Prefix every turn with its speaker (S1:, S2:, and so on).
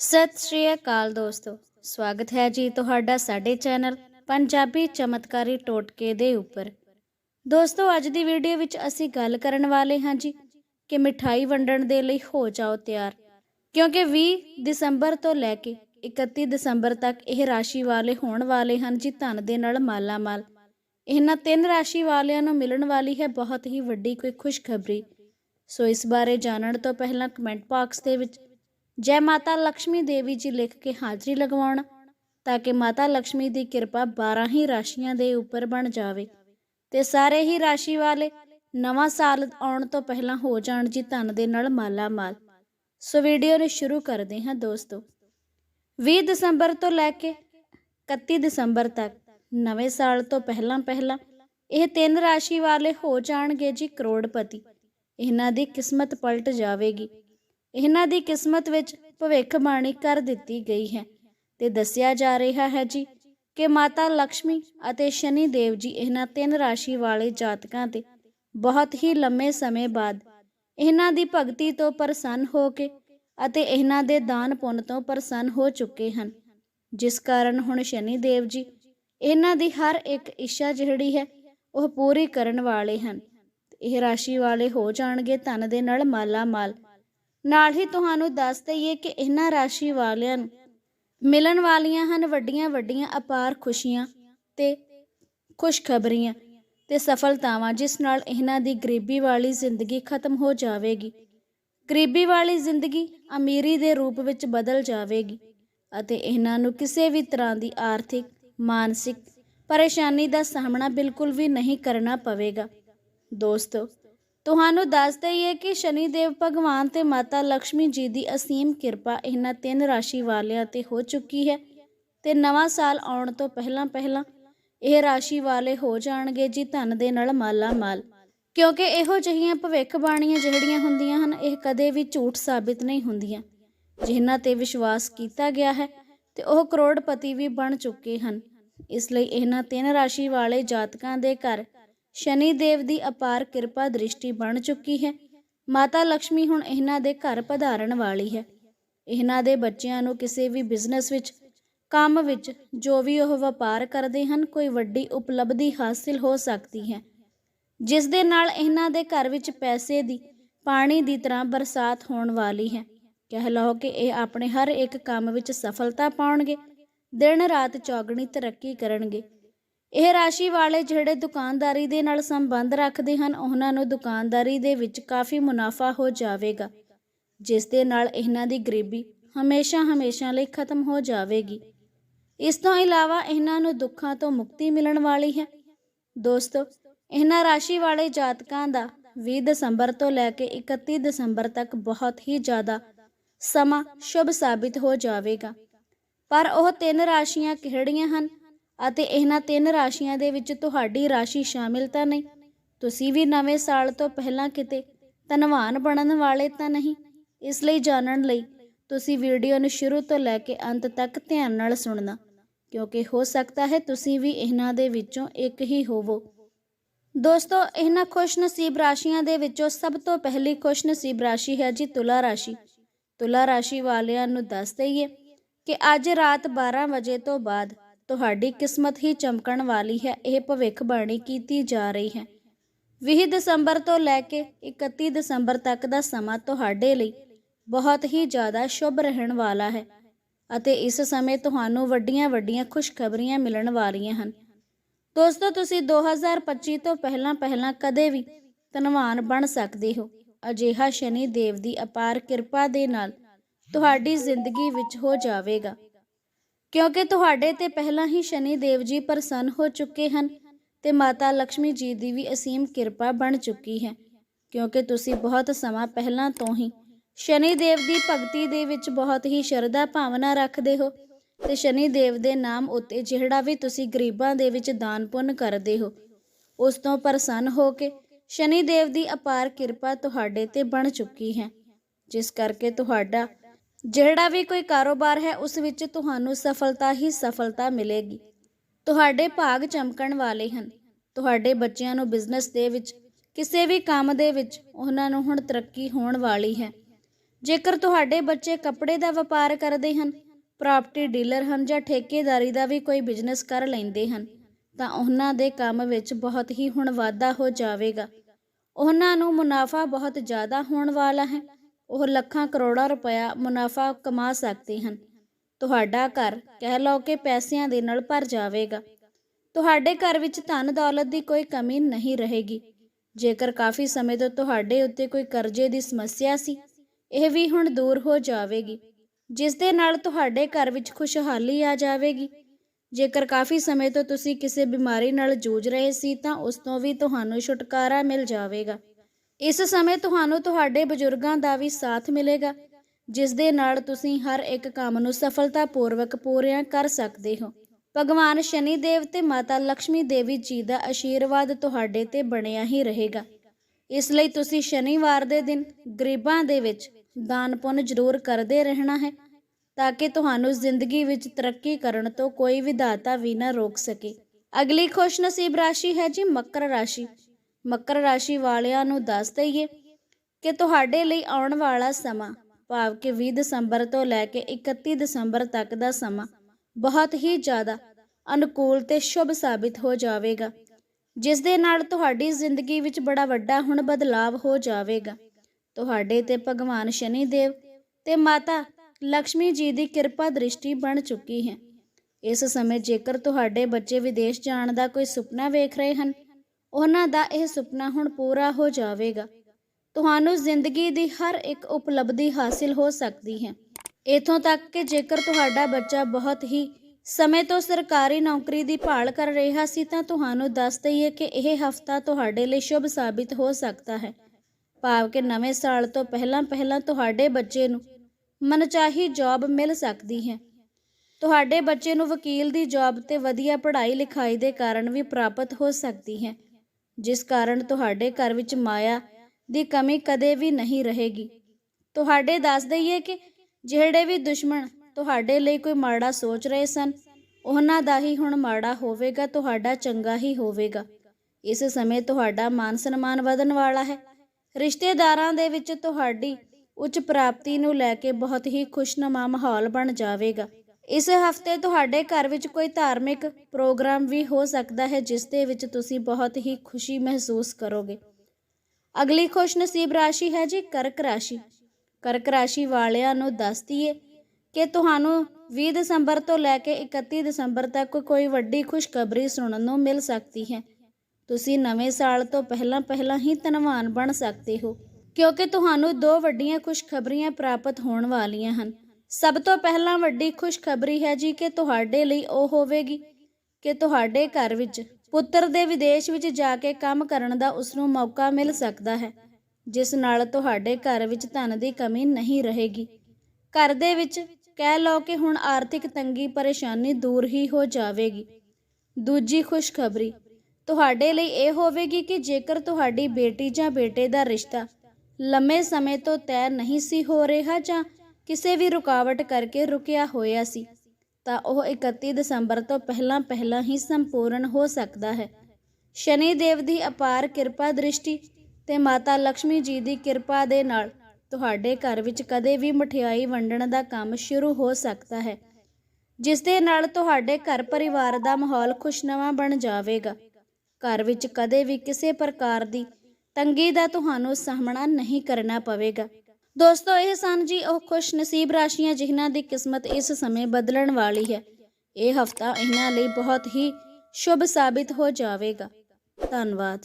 S1: ਸਤਿ ਸ਼੍ਰੀ ਅਕਾਲ ਦੋਸਤੋ। ਸਵਾਗਤ ਹੈ ਜੀ ਤੁਹਾਡਾ ਸਾਡੇ ਚੈਨਲ ਪੰਜਾਬੀ ਚਮਤਕਾਰੀ ਟੋਟਕੇ ਦੇ ਉੱਪਰ। ਦੋਸਤੋ, ਅੱਜ ਦੀ ਵੀਡੀਓ ਵਿੱਚ ਅਸੀਂ ਗੱਲ ਕਰਨ ਵਾਲੇ ਹਾਂ ਜੀ ਕਿ ਮਿਠਾਈ ਵੰਡਣ ਦੇ ਲਈ ਹੋ ਜਾਓ ਤਿਆਰ। ਕਿਉਂਕਿ 20 ਦਸੰਬਰ ਤੋਂ ਲੈ ਕੇ 31 ਦਸੰਬਰ ਤੱਕ ਇਹ ਰਾਸ਼ੀ ਵਾਲੇ ਹੋਣ ਵਾਲੇ ਹਨ ਜੀ ਧਨ ਦੇ ਨਾਲ ਮਾਲਾ ਮਾਲ ਇਹਨਾਂ ਤਿੰਨ ਰਾਸ਼ੀ ਵਾਲਿਆਂ ਨੂੰ ਮਿਲਣ ਵਾਲੀ ਹੈ ਬਹੁਤ ਹੀ ਵੱਡੀ ਕੋਈ ਖੁਸ਼ਖਬਰੀ। ਸੋ ਇਸ ਬਾਰੇ ਜਾਣਨ ਤੋਂ ਪਹਿਲਾਂ ਕਮੈਂਟ ਬਾਕਸ ਦੇ ਵਿੱਚ ਜੈ ਮਾਤਾ ਲక్ష్ਮੀ ਦੇਵੀ ਜੀ ਲਿਖ ਕੇ ਹਾਜ਼ਰੀ ਲਗਵਾਉਣ ਤਾਂ ਕਿ ਮਾਤਾ ਲక్ష్ਮੀ ਦੀ ਕਿਰਪਾ 12 ਹੀ ਰਾਸ਼ੀਆਂ ਦੇ ਉੱਪਰ ਬਣ ਜਾਵੇ ਤੇ ਸਾਰੇ ਹੀ ਰਾਸ਼ੀ ਵਾਲੇ ਨਵਾਂ ਸਾਲ ਆਉਣ ਤੋਂ ਪਹਿਲਾਂ ਹੋ ਜਾਣ ਜੀ ਧਨ ਦੇ ਨਾਲ ਮਾਲਾ ਮਾਲ ਸੋ ਵੀਡੀਓ ਨੂੰ ਸ਼ੁਰੂ ਕਰਦੇ ਹਾਂ ਦੋਸਤੋ। 20 ਦਸੰਬਰ ਤੋਂ ਲੈ ਕੇ 31 ਦਸੰਬਰ ਤੱਕ ਨਵੇਂ ਸਾਲ ਤੋਂ ਪਹਿਲਾਂ ਪਹਿਲਾਂ ਇਹ ਤਿੰਨ ਰਾਸ਼ੀ ਵਾਲੇ ਹੋ ਜਾਣਗੇ ਜੀ ਕਰੋੜਪਤੀ। ਇਹਨਾਂ ਦੀ ਕਿਸਮਤ ਪਲਟ ਜਾਵੇਗੀ। ਇਹਨਾਂ ਦੀ ਕਿਸਮਤ ਵਿੱਚ ਭਵਿੱਖਬਾਣੀ ਕਰ ਦਿੱਤੀ ਗਈ ਹੈ ਤੇ ਦੱਸਿਆ ਜਾ ਰਿਹਾ ਹੈ ਜੀ ਕਿ ਮਾਤਾ ਲక్ష్ਮੀ ਅਤੇ ਸ਼ਨੀ ਦੇਵ ਜੀ ਇਹਨਾਂ ਤਿੰਨ ਰਾਸ਼ੀ ਵਾਲੇ ਜਾਤਕਾਂ ਤੇ ਬਹੁਤ ਹੀ ਲੰਮੇ ਸਮੇਂ ਬਾਅਦ ਇਹਨਾਂ ਦੀ ਭਗਤੀ ਤੋਂ ਪ੍ਰਸੰਨ ਹੋ ਕੇ ਅਤੇ ਇਹਨਾਂ ਦੇ ਦਾਨ ਪੁੰਨ ਤੋਂ ਪ੍ਰਸੰਨ ਹੋ ਚੁੱਕੇ ਹਨ। ਜਿਸ ਕਾਰਨ ਹੁਣ ਸ਼ਨੀ ਦੇਵ ਜੀ ਇਹਨਾਂ ਦੀ ਹਰ ਇੱਕ ਇੱਛਾ ਜਿਹੜੀ ਹੈ ਉਹ ਪੂਰੀ ਕਰਨ ਵਾਲੇ ਹਨ। ਇਹ ਰਾਸ਼ੀ ਵਾਲੇ ਹੋ ਜਾਣਗੇ ਧਨ ਦੇ ਨਾਲ ਮਾਲਾ ਮਾਲ ਨਾਲ ਹੀ ਤੁਹਾਨੂੰ ਦੱਸ ਦਈਏ ਕਿ ਇਹਨਾਂ ਰਾਸ਼ੀ ਵਾਲਿਆਂ ਨੂੰ ਮਿਲਣ ਵਾਲੀਆਂ ਹਨ ਵੱਡੀਆਂ ਵੱਡੀਆਂ ਅਪਾਰ ਖੁਸ਼ੀਆਂ ਤੇ ਖੁਸ਼ਖਬਰੀਆਂ ਤੇ ਸਫਲਤਾਵਾਂ, ਜਿਸ ਨਾਲ ਇਹਨਾਂ ਦੀ ਗਰੀਬੀ ਵਾਲੀ ਜ਼ਿੰਦਗੀ ਖਤਮ ਹੋ ਜਾਵੇਗੀ। ਗਰੀਬੀ ਵਾਲੀ ਜ਼ਿੰਦਗੀ ਅਮੀਰੀ ਦੇ ਰੂਪ ਵਿੱਚ ਬਦਲ ਜਾਵੇਗੀ ਅਤੇ ਇਹਨਾਂ ਨੂੰ ਕਿਸੇ ਵੀ ਤਰ੍ਹਾਂ ਦੀ ਆਰਥਿਕ, ਮਾਨਸਿਕ ਪਰੇਸ਼ਾਨੀ ਦਾ ਸਾਹਮਣਾ ਬਿਲਕੁਲ ਵੀ ਨਹੀਂ ਕਰਨਾ ਪਵੇਗਾ। ਦੋਸਤੋ ਤੁਹਾਨੂੰ ਦੱਸ ਦਈਏ ਕਿ ਸ਼ਨੀ ਦੇਵ ਭਗਵਾਨ ਤੇ ਮਾਤਾ ਲక్ష్ਮੀ ਜੀ ਦੀ ਅਸੀਮ ਕਿਰਪਾ ਇਹਨਾਂ ਤਿੰਨ ਰਾਸ਼ੀ ਵਾਲਿਆਂ ਤੇ ਹੋ ਚੁੱਕੀ ਹੈ ਤੇ ਨਵਾਂ ਸਾਲ ਆਉਣ ਤੋਂ ਪਹਿਲਾਂ ਪਹਿਲਾਂ ਇਹ ਰਾਸ਼ੀ ਵਾਲੇ ਹੋ ਜਾਣਗੇ ਜੀ ਧਨ ਦੇ ਨਾਲ ਮਾਲਾ ਮਾਲ। ਕਿਉਂਕਿ ਇਹੋ ਜਿਹੀਆਂ ਭਵਿੱਖਬਾਣੀਆਂ ਜਿਹੜੀਆਂ ਹੁੰਦੀਆਂ ਹਨ, ਇਹ ਕਦੇ ਵੀ ਝੂਠ ਸਾਬਿਤ ਨਹੀਂ ਹੁੰਦੀਆਂ। ਜਿਨ੍ਹਾਂ ਤੇ ਵਿਸ਼ਵਾਸ ਕੀਤਾ ਗਿਆ ਹੈ ਤੇ ਉਹ ਕਰੋੜਪਤੀ ਵੀ ਬਣ ਚੁੱਕੇ ਹਨ। ਇਸ ਲਈ ਇਹਨਾਂ ਤਿੰਨ ਰਾਸ਼ੀ ਵਾਲੇ ਜਾਤਕਾਂ ਦੇ ਘਰ ਸ਼ਨੀ ਦੇਵ ਦੀ ਅਪਾਰ ਕਿਰਪਾ ਦ੍ਰਿਸ਼ਟੀ ਬਣ ਚੁੱਕੀ ਹੈ। ਮਾਤਾ ਲక్ష్ਮੀ ਹੁਣ ਇਹਨਾਂ ਦੇ ਘਰ ਪਧਾਰਨ ਵਾਲੀ ਹੈ। ਇਹਨਾਂ ਦੇ ਬੱਚਿਆਂ ਨੂੰ ਕਿਸੇ ਵੀ ਬਿਜ਼ਨਸ ਵਿੱਚ, ਕੰਮ ਵਿੱਚ ਜੋ ਵੀ ਉਹ ਵਪਾਰ ਕਰਦੇ ਹਨ, ਕੋਈ ਵੱਡੀ ਉਪਲਬਧੀ ਹਾਸਿਲ ਹੋ ਸਕਦੀ ਹੈ। ਜਿਸ ਦੇ ਨਾਲ ਇਹਨਾਂ ਦੇ ਘਰ ਵਿੱਚ ਪੈਸੇ ਦੀ, ਪਾਣੀ ਦੀ ਤਰ੍ਹਾਂ ਬਰਸਾਤ ਹੋਣ ਵਾਲੀ ਹੈ। ਕਹਿ ਲਓ ਕਿ ਇਹ ਆਪਣੇ ਹਰ ਇੱਕ ਕੰਮ ਵਿੱਚ ਸਫਲਤਾ ਪਾਉਣਗੇ। ਦਿਨ ਰਾਤ ਚੌਗਣੀ ਤਰੱਕੀ ਕਰਨਗੇ। ਇਹ ਰਾਸ਼ੀ ਵਾਲੇ ਜਿਹੜੇ ਦੁਕਾਨਦਾਰੀ ਦੇ ਨਾਲ ਸੰਬੰਧ ਰੱਖਦੇ ਹਨ, ਉਹਨਾਂ ਨੂੰ ਦੁਕਾਨਦਾਰੀ ਦੇ ਵਿੱਚ ਕਾਫੀ ਮੁਨਾਫਾ ਹੋ ਜਾਵੇਗਾ, ਜਿਸ ਦੇ ਨਾਲ ਇਹਨਾਂ ਦੀ ਗਰੀਬੀ ਹਮੇਸ਼ਾ ਹਮੇਸ਼ਾ ਲਈ ਖਤਮ ਹੋ ਜਾਵੇਗੀ। ਇਸ ਤੋਂ ਇਲਾਵਾ ਇਹਨਾਂ ਨੂੰ ਦੁੱਖਾਂ ਤੋਂ ਮੁਕਤੀ ਮਿਲਣ ਵਾਲੀ ਹੈ। ਦੋਸਤੋ, ਇਹਨਾਂ ਰਾਸ਼ੀ ਵਾਲੇ ਜਾਤਕਾਂ ਦਾ 20 ਦਸੰਬਰ ਤੋਂ ਲੈ ਕੇ 31 ਦਸੰਬਰ ਤੱਕ ਬਹੁਤ ਹੀ ਜ਼ਿਆਦਾ ਸਮਾਂ ਸ਼ੁਭ ਸਾਬਿਤ ਹੋ ਜਾਵੇਗਾ। ਪਰ ਉਹ ਤਿੰਨ ਰਾਸ਼ੀਆਂ ਕਿਹੜੀਆਂ ਹਨ? ਅਤੇ ਇਹਨਾਂ ਤਿੰਨ ਰਾਸ਼ੀਆਂ ਦੇ ਵਿੱਚ ਤੁਹਾਡੀ ਰਾਸ਼ੀ ਸ਼ਾਮਿਲ ਤਾਂ ਨਹੀਂ। ਤੁਸੀਂ ਵੀ ਨਵੇਂ ਸਾਲ ਤੋਂ ਪਹਿਲਾਂ ਕਿਤੇ ਧਨਵਾਨ ਬਣਨ ਵਾਲੇ ਤਾਂ ਨਹੀਂ। ਇਸ ਲਈ ਜਾਣਨ ਲਈ ਤੁਸੀਂ ਵੀਡੀਓ ਨੂੰ ਸ਼ੁਰੂ ਤੋਂ ਲੈ ਕੇ ਅੰਤ ਤੱਕ ਧਿਆਨ ਨਾਲ ਸੁਣਨਾ, ਕਿਉਂਕਿ ਹੋ ਸਕਦਾ ਹੈ ਤੁਸੀਂ ਵੀ ਇਹਨਾਂ ਦੇ ਵਿੱਚੋਂ ਇੱਕ ਹੀ ਹੋਵੋ। ਦੋਸਤੋ, ਇਹਨਾਂ ਖੁਸ਼ਨਸੀਬ ਰਾਸ਼ੀਆਂ ਦੇ ਵਿੱਚੋਂ ਸਭ ਤੋਂ ਪਹਿਲੀ ਖੁਸ਼ਨਸੀਬ ਰਾਸ਼ੀ ਹੈ ਜੀ ਤੁਲਾ ਰਾਸ਼ੀ। ਤੁਲਾ ਰਾਸ਼ੀ ਵਾਲਿਆਂ ਨੂੰ ਦੱਸ ਦਈਏ ਕਿ ਅੱਜ ਰਾਤ 12 ਵਜੇ ਤੋਂ ਬਾਅਦ ਤੁਹਾਡੀ ਕਿਸਮਤ ਹੀ ਚਮਕਣ ਵਾਲੀ ਹੈ, ਇਹ ਭਵਿੱਖਬਾਣੀ ਕੀਤੀ ਜਾ ਰਹੀ ਹੈ। 20 ਦਸੰਬਰ ਤੋਂ ਲੈ ਕੇ 31 ਦਸੰਬਰ ਤੱਕ ਦਾ ਸਮਾਂ ਤੁਹਾਡੇ ਲਈ ਬਹੁਤ ਹੀ ਜ਼ਿਆਦਾ ਸ਼ੁਭ ਰਹਿਣ ਵਾਲਾ ਹੈ ਅਤੇ ਇਸ ਸਮੇਂ ਤੁਹਾਨੂੰ ਵੱਡੀਆਂ ਵੱਡੀਆਂ ਖੁਸ਼ਖਬਰੀਆਂ ਮਿਲਣ ਵਾਲੀਆਂ ਹਨ। ਦੋਸਤੋ, ਤੁਸੀਂ 2025 ਤੋਂ ਪਹਿਲਾਂ ਪਹਿਲਾਂ ਕਦੇ ਵੀ ਧਨਵਾਨ ਬਣ ਸਕਦੇ ਹੋ। ਅਜਿਹਾ ਸ਼ਨੀ ਦੇਵ ਦੀ ਅਪਾਰ ਕਿਰਪਾ ਦੇ ਨਾਲ ਤੁਹਾਡੀ ਜ਼ਿੰਦਗੀ ਵਿੱਚ ਹੋ ਜਾਵੇਗਾ। ਕਿਉਂਕਿ ਤੁਹਾਡੇ ਤੇ ਪਹਿਲਾਂ ਹੀ ਸ਼ਨੀ ਦੇਵ ਜੀ ਪ੍ਰਸੰਨ ਹੋ ਚੁੱਕੇ ਹਨ ਤੇ ਮਾਤਾ ਲక్ష్ਮੀ ਜੀ ਦੀ ਵੀ ਅਸੀਮ ਕਿਰਪਾ ਬਣ ਚੁੱਕੀ ਹੈ। ਕਿਉਂਕਿ ਤੁਸੀਂ ਬਹੁਤ ਸਮਾਂ ਪਹਿਲਾਂ ਤੋਂ ਹੀ ਸ਼ਨੀ ਦੇਵ ਦੀ ਭਗਤੀ ਦੇ ਵਿੱਚ ਬਹੁਤ ਹੀ ਸ਼ਰਧਾ ਭਾਵਨਾ ਰੱਖਦੇ ਹੋ ਤੇ ਸ਼ਨੀ ਦੇਵ ਦੇ ਨਾਮ ਉੱਤੇ ਜਿਹੜਾ ਵੀ ਤੁਸੀਂ ਗਰੀਬਾਂ ਦੇ ਵਿੱਚ ਦਾਨ ਪੁੰਨ ਕਰਦੇ ਹੋ, ਉਸ ਤੋਂ ਪ੍ਰਸੰਨ ਹੋ ਕੇ ਸ਼ਨੀ ਦੇਵ ਦੀ ਅਪਾਰ ਕਿਰਪਾ ਤੁਹਾਡੇ ਤੇ ਬਣ ਚੁੱਕੀ ਹੈ। ਜਿਸ ਕਰਕੇ ਤੁਹਾਡਾ ਜਿਹੜਾ ਵੀ ਕੋਈ ਕਾਰੋਬਾਰ ਹੈ, ਉਸ ਵਿੱਚ ਤੁਹਾਨੂੰ ਸਫਲਤਾ ਹੀ ਸਫਲਤਾ ਮਿਲੇਗੀ। ਤੁਹਾਡੇ ਭਾਗ ਚਮਕਣ ਵਾਲੇ ਹਨ। ਤੁਹਾਡੇ ਬੱਚਿਆਂ ਨੂੰ ਬਿਜ਼ਨਸ ਦੇ ਵਿੱਚ, ਕਿਸੇ ਵੀ ਕੰਮ ਦੇ ਵਿੱਚ ਉਹਨਾਂ ਨੂੰ ਹੁਣ ਤਰੱਕੀ ਹੋਣ ਵਾਲੀ ਹੈ। ਜੇਕਰ ਤੁਹਾਡੇ ਬੱਚੇ ਕੱਪੜੇ ਦਾ ਵਪਾਰ ਕਰਦੇ ਹਨ, ਪ੍ਰਾਪਰਟੀ ਡੀਲਰ ਹਨ ਜਾਂ ਠੇਕੇਦਾਰੀ ਦਾ ਵੀ ਕੋਈ ਬਿਜ਼ਨਸ ਕਰ ਲੈਂਦੇ ਹਨ, ਤਾਂ ਉਹਨਾਂ ਦੇ ਕੰਮ ਵਿੱਚ ਬਹੁਤ ਹੀ ਹੁਣ ਵਾਧਾ ਹੋ ਜਾਵੇਗਾ। ਉਹਨਾਂ ਨੂੰ ਮੁਨਾਫਾ ਬਹੁਤ ਜ਼ਿਆਦਾ ਹੋਣ ਵਾਲਾ ਹੈ। ਉਹ ਲੱਖਾਂ ਕਰੋੜਾਂ ਰੁਪਇਆ ਮੁਨਾਫਾ ਕਮਾ ਸਕਦੇ ਹਨ। ਤੁਹਾਡਾ ਘਰ ਕਹਿ ਲਓ ਕਿ ਪੈਸਿਆਂ ਦੇ ਨਾਲ ਭਰ ਜਾਵੇਗਾ। ਤੁਹਾਡੇ ਘਰ ਵਿੱਚ ਧਨ ਦੌਲਤ ਦੀ ਕੋਈ ਕਮੀ ਨਹੀਂ ਰਹੇਗੀ। ਜੇਕਰ ਕਾਫੀ ਸਮੇਂ ਤੋਂ ਤੁਹਾਡੇ ਉੱਤੇ ਕੋਈ ਕਰਜ਼ੇ ਦੀ ਸਮੱਸਿਆ ਸੀ, ਇਹ ਵੀ ਹੁਣ ਦੂਰ ਹੋ ਜਾਵੇਗੀ। ਜਿਸ ਦੇ ਨਾਲ ਤੁਹਾਡੇ ਘਰ ਵਿੱਚ ਖੁਸ਼ਹਾਲੀ ਆ ਜਾਵੇਗੀ। ਜੇਕਰ ਕਾਫੀ ਸਮੇਂ ਤੋਂ ਤੁਸੀਂ ਕਿਸੇ ਬਿਮਾਰੀ ਨਾਲ ਜੂਝ ਰਹੇ ਸੀ, ਤਾਂ ਉਸ ਤੋਂ ਵੀ ਤੁਹਾਨੂੰ ਛੁਟਕਾਰਾ ਮਿਲ ਜਾਵੇਗਾ। ਇਸ ਸਮੇਂ ਤੁਹਾਨੂੰ ਤੁਹਾਡੇ ਬਜ਼ੁਰਗਾਂ ਦਾ ਵੀ ਸਾਥ ਮਿਲੇਗਾ, ਜਿਸ ਦੇ ਨਾਲ ਤੁਸੀਂ ਹਰ ਇੱਕ ਕੰਮ ਨੂੰ ਸਫਲਤਾਪੂਰਵਕ ਪੂਰਿਆ ਕਰ ਸਕਦੇ ਹੋ। ਭਗਵਾਨ ਸ਼ਨੀ ਦੇਵ ਤੇ ਮਾਤਾ ਲక్ష్ਮੀ ਦੇਵੀ ਜੀ ਦਾ ਆਸ਼ੀਰਵਾਦ ਤੁਹਾਡੇ ਤੇ ਬਣਿਆ ਹੀ ਰਹੇਗਾ। ਇਸ ਲਈ ਤੁਸੀਂ ਸ਼ਨੀਵਾਰ ਦੇ ਦਿਨ ਗਰੀਬਾਂ ਦੇ ਵਿੱਚ ਦਾਨ ਪੁੰਨ ਜ਼ਰੂਰ ਕਰਦੇ ਰਹਿਣਾ ਹੈ, ਤਾਂ ਕਿ ਤੁਹਾਨੂੰ ਜ਼ਿੰਦਗੀ ਵਿੱਚ ਤਰੱਕੀ ਕਰਨ ਤੋਂ ਕੋਈ ਵਿਧਾਤਾ ਵੀ ਨਾ ਰੋਕ ਸਕੇ। ਅਗਲੀ ਖੁਸ਼ਨਸੀਬ ਰਾਸ਼ੀ ਹੈ ਜੀ ਮਕਰ ਰਾਸ਼ੀ। ਮਕਰ ਰਾਸ਼ੀ ਵਾਲਿਆਂ ਨੂੰ ਦੱਸ ਦਈਏ ਕਿ ਤੁਹਾਡੇ ਲਈ ਆਉਣ ਵਾਲਾ ਸਮਾਂ, ਭਾਵ ਕਿ 20 ਦਸੰਬਰ ਤੋਂ ਲੈ ਕੇ 31 ਦਸੰਬਰ ਤੱਕ ਦਾ ਸਮਾਂ, ਬਹੁਤ ਹੀ ਜ਼ਿਆਦਾ ਅਨੁਕੂਲ ਤੇ ਸ਼ੁਭ ਸਾਬਿਤ ਹੋ ਜਾਵੇਗਾ, ਜਿਸ ਦੇ ਨਾਲ ਤੁਹਾਡੀ ਜ਼ਿੰਦਗੀ ਵਿੱਚ ਬੜਾ ਵੱਡਾ ਹੁਣ ਬਦਲਾਵ ਹੋ ਜਾਵੇਗਾ। ਤੁਹਾਡੇ ਤੇ ਭਗਵਾਨ ਸ਼ਨੀ ਦੇਵ ਤੇ ਮਾਤਾ ਲక్ష్ਮੀ ਜੀ ਦੀ ਕਿਰਪਾ ਦ੍ਰਿਸ਼ਟੀ ਬਣ ਚੁੱਕੀ ਹੈ। ਇਸ ਸਮੇਂ ਜੇਕਰ ਤੁਹਾਡੇ ਬੱਚੇ ਵਿਦੇਸ਼ ਜਾਣ ਦਾ ਕੋਈ ਸੁਪਨਾ ਵੇਖ ਰਹੇ ਹਨ ਉਹਨਾਂ ਦਾ ਇਹ ਸੁਪਨਾ ਹੁਣ ਪੂਰਾ ਹੋ ਜਾਵੇਗਾ। ਤੁਹਾਨੂੰ ਜ਼ਿੰਦਗੀ ਦੀ ਹਰ ਇੱਕ ਉਪਲਬਧੀ ਹਾਸਿਲ ਹੋ ਸਕਦੀ ਹੈ। ਇਥੋਂ ਤੱਕ ਕਿ ਜੇਕਰ ਤੁਹਾਡਾ ਬੱਚਾ ਬਹੁਤ ਹੀ ਸਮੇਂ ਤੋਂ ਸਰਕਾਰੀ ਨੌਕਰੀ ਦੀ ਭਾਲ ਕਰ ਰਿਹਾ ਸੀ, ਤਾਂ ਤੁਹਾਨੂੰ ਦੱਸ ਦਈਏ ਕਿ ਇਹ ਹਫਤਾ ਤੁਹਾਡੇ ਲਈ ਸ਼ੁਭ ਸਾਬਿਤ ਹੋ ਸਕਦਾ ਹੈ। ਭਾਵ ਕਿ ਨਵੇਂ ਸਾਲ ਤੋਂ ਪਹਿਲਾਂ ਪਹਿਲਾਂ ਤੁਹਾਡੇ ਬੱਚੇ ਨੂੰ ਮਨਚਾਹੀ ਜੌਬ ਮਿਲ ਸਕਦੀ ਹੈ। ਤੁਹਾਡੇ ਬੱਚੇ ਨੂੰ ਵਕੀਲ ਦੀ ਜੌਬ ਤੇ ਵਧੀਆ ਪੜ੍ਹਾਈ ਲਿਖਾਈ ਦੇ ਕਾਰਨ ਵੀ ਪ੍ਰਾਪਤ ਹੋ ਸਕਦੀ ਹੈ। ਜਿਸ ਕਾਰਨ ਤੁਹਾਡੇ ਘਰ ਵਿੱਚ ਮਾਇਆ ਦੀ ਕਮੀ ਕਦੇ ਵੀ ਨਹੀਂ ਰਹੇਗੀ। ਤੁਹਾਡੇ ਦੱਸ ਦਈਏ ਕਿ ਜਿਹੜੇ ਵੀ ਦੁਸ਼ਮਣ ਤੁਹਾਡੇ ਲਈ ਕੋਈ ਮਾੜਾ ਸੋਚ ਰਹੇ ਸਨ, ਉਹਨਾਂ ਦਾ ਹੀ ਹੁਣ ਮਾੜਾ ਹੋਵੇਗਾ, ਤੁਹਾਡਾ ਚੰਗਾ ਹੀ ਹੋਵੇਗਾ। ਇਸ ਸਮੇਂ ਤੁਹਾਡਾ ਮਾਨ ਸਨਮਾਨ ਵਧਣ ਵਾਲਾ ਹੈ। ਰਿਸ਼ਤੇਦਾਰਾਂ ਦੇ ਵਿੱਚ ਤੁਹਾਡੀ ਉੱਚ ਪ੍ਰਾਪਤੀ ਨੂੰ ਲੈ ਕੇ ਬਹੁਤ ਹੀ ਖੁਸ਼ਨਮਾ ਮਾਹੌਲ ਬਣ ਜਾਵੇਗਾ। ਇਸ ਹਫ਼ਤੇ ਤੁਹਾਡੇ ਘਰ ਵਿੱਚ ਕੋਈ ਧਾਰਮਿਕ ਪ੍ਰੋਗਰਾਮ ਵੀ ਹੋ ਸਕਦਾ ਹੈ, ਜਿਸ ਦੇ ਵਿੱਚ ਤੁਸੀਂ ਬਹੁਤ ਹੀ ਖੁਸ਼ੀ ਮਹਿਸੂਸ ਕਰੋਗੇ। ਅਗਲੀ ਖੁਸ਼ਨਸੀਬ ਰਾਸ਼ੀ ਹੈ ਜੀ ਕਰਕ ਰਾਸ਼ੀ। ਕਰਕ ਰਾਸ਼ੀ ਵਾਲਿਆਂ ਨੂੰ ਦੱਸ ਦਈਏ ਕਿ ਤੁਹਾਨੂੰ 20 ਦਸੰਬਰ ਤੋਂ ਲੈ ਕੇ 31 ਦਸੰਬਰ ਤੱਕ ਕੋਈ ਵੱਡੀ ਖੁਸ਼ਖਬਰੀ ਸੁਣਨ ਨੂੰ ਮਿਲ ਸਕਦੀ ਹੈ। ਤੁਸੀਂ ਨਵੇਂ ਸਾਲ ਤੋਂ ਪਹਿਲਾਂ ਪਹਿਲਾਂ ਹੀ ਧਨਵਾਨ ਬਣ ਸਕਦੇ ਹੋ, ਕਿਉਂਕਿ ਤੁਹਾਨੂੰ ਦੋ ਵੱਡੀਆਂ ਖੁਸ਼ਖਬਰੀਆਂ ਪ੍ਰਾਪਤ ਹੋਣ ਵਾਲੀਆਂ ਹਨ। ਸਭ ਤੋਂ ਪਹਿਲਾਂ ਵੱਡੀ ਖੁਸ਼ਖਬਰੀ ਹੈ ਜੀ ਕਿ ਤੁਹਾਡੇ ਲਈ ਉਹ ਹੋਵੇਗੀ, ਕਿ ਤੁਹਾਡੇ ਘਰ ਵਿੱਚ, ਪੁੱਤਰ ਦੇ ਵਿਦੇਸ਼ ਵਿੱਚ ਜਾ ਕੇ ਕੰਮ ਕਰਨ ਦਾ ਉਸ ਨੂੰ ਮੌਕਾ ਮਿਲ ਸਕਦਾ ਹੈ, ਜਿਸ ਨਾਲ ਤੁਹਾਡੇ ਘਰ ਵਿੱਚ ਧਨ ਦੀ ਕਮੀ ਨਹੀਂ ਰਹੇਗੀ। ਘਰ ਦੇ ਵਿੱਚ, ਕਹਿ ਲਓ ਕਿ ਹੁਣ ਆਰਥਿਕ ਤੰਗੀ ਪਰੇਸ਼ਾਨੀ ਦੂਰ ਹੀ ਹੋ ਜਾਵੇਗੀ। ਦੂਜੀ ਖੁਸ਼ਖਬਰੀ, ਤੁਹਾਡੇ ਲਈ ਇਹ ਹੋਵੇਗੀ ਕਿ ਜੇਕਰ ਤੁਹਾਡੀ ਬੇਟੀ ਜਾਂ ਬੇਟੇ ਦਾ ਰਿਸ਼ਤਾ ਲੰਮੇ ਸਮੇਂ ਤੋਂ ਤੈਅ ਨਹੀਂ ਸੀ ਹੋ ਰਿਹਾ ਜਾਂ ਕਿਸੇ ਵੀ ਰੁਕਾਵਟ ਕਰਕੇ ਰੁਕਿਆ ਹੋਇਆ ਸੀ, ਤਾਂ ਉਹ 31 ਦਸੰਬਰ ਤੋਂ ਪਹਿਲਾਂ ਪਹਿਲਾਂ ਹੀ ਸੰਪੂਰਨ ਹੋ ਸਕਦਾ ਹੈ। ਸ਼ਨੀ ਦੇਵ ਦੀ ਅਪਾਰ ਕਿਰਪਾ ਦ੍ਰਿਸ਼ਟੀ ਤੇ ਮਾਤਾ ਲక్ష్ਮੀ ਜੀ ਦੀ ਕਿਰਪਾ ਦੇ ਨਾਲ ਤੁਹਾਡੇ ਘਰ ਵਿੱਚ ਕਦੇ ਵੀ ਮਠਿਆਈ ਵੰਡਣ ਦਾ ਕੰਮ ਸ਼ੁਰੂ ਹੋ ਸਕਦਾ ਹੈ, ਜਿਸ ਦੇ ਨਾਲ ਤੁਹਾਡੇ ਘਰ ਪਰਿਵਾਰ ਦਾ ਮਾਹੌਲ ਖੁਸ਼ਨਵਾ ਬਣ ਜਾਵੇਗਾ। ਘਰ ਵਿੱਚ ਕਦੇ ਵੀ ਕਿਸੇ ਪ੍ਰਕਾਰ ਦੀ ਤੰਗੀ ਦਾ ਤੁਹਾਨੂੰ ਸਾਹਮਣਾ ਨਹੀਂ ਕਰਨਾ ਪਵੇਗਾ। ਦੋਸਤੋ, ਇਹ ਸਨ ਜੀ ਉਹ ਖੁਸ਼ ਨਸੀਬ ਰਾਸ਼ੀਆਂ ਜਿਨ੍ਹਾਂ ਦੀ ਕਿਸਮਤ ਇਸ ਸਮੇਂ ਬਦਲਣ ਵਾਲੀ ਹੈ। ਇਹ ਹਫਤਾ ਇਹਨਾਂ ਲਈ ਬਹੁਤ ਹੀ ਸ਼ੁਭ ਸਾਬਿਤ ਹੋ ਜਾਵੇਗਾ। ਧੰਨਵਾਦ।